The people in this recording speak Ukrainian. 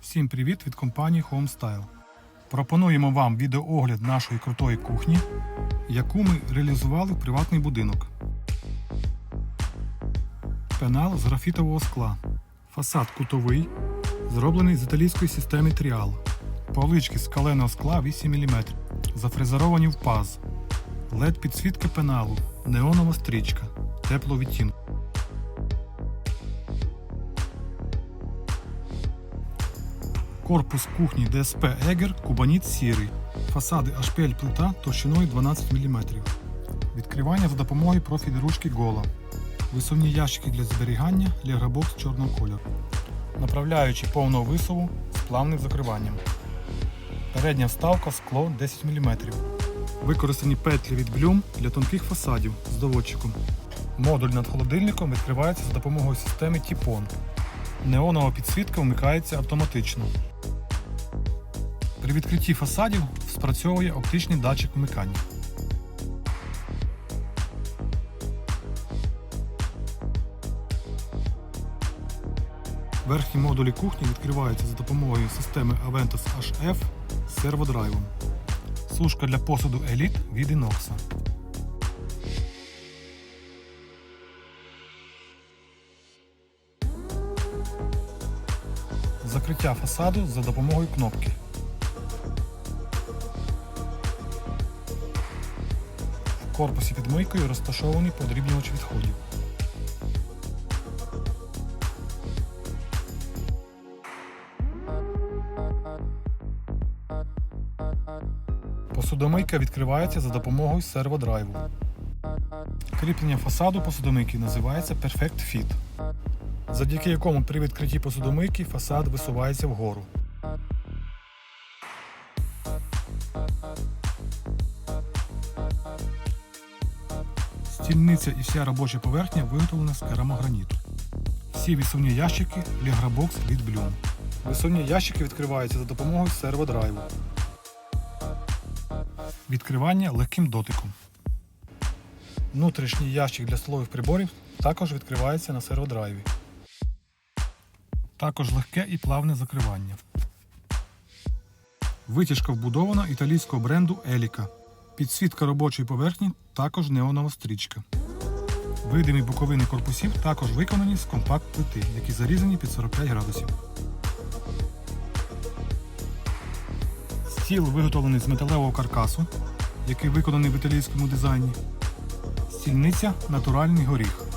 Всім привіт від компанії HomeStyle. Пропонуємо вам відеоогляд нашої крутої кухні, яку ми реалізували в приватний будинок. Пенал з графітового скла. Фасад кутовий, зроблений з італійської системи Тріал. Полички з каленого скла 8 мм, зафрезеровані в паз. LED підсвітка пеналу, неонова стрічка, тепло Корпус кухні ДСП Егер Кубаніт сірий. Фасади HPL плита товщиною 12 мм. Відкривання за допомогою профіль ручки Гола. Висувні ящики для зберігання Легробокс чорного кольору. Направляючи повного висуву з плавним закриванням. Передня вставка скло 10 мм. Використані петлі від Bloom для тонких фасадів з доводчиком. Модуль над холодильником відкривається за допомогою системи Тіпон. Неонова підсвітка вмикається автоматично. При відкритті фасадів спрацьовує оптичний датчик вмикання. Верхні модулі кухні відкриваються за допомогою системи Aventus HF з серводрайвом. Сушка для посуду Elite від Inox. Закриття фасаду за допомогою кнопки. В корпусі під мийкою розташований подрібнювач відходів. Посудомийка відкривається за допомогою серводрайву. Кріплення фасаду посудомийки називається Perfect Fit, завдяки якому при відкритті посудомийки фасад висувається вгору. Стільниця і вся робоча поверхня виготовлена з керамограніту. Всі висувні ящики Ліграбокс від Bloom. Висувні ящики відкриваються за допомогою серводрайву. Відкривання легким дотиком. Внутрішній ящик для столових приборів також відкривається на серводрайві. Також легке і плавне закривання. Витяжка вбудована італійського бренду Еліка. Підсвітка робочої поверхні також неонова стрічка. Видимі боковини корпусів також виконані з компакт плити, які зарізані під 45 градусів. Стіл виготовлений з металевого каркасу, який виконаний в італійському дизайні. Стільниця натуральний горіх.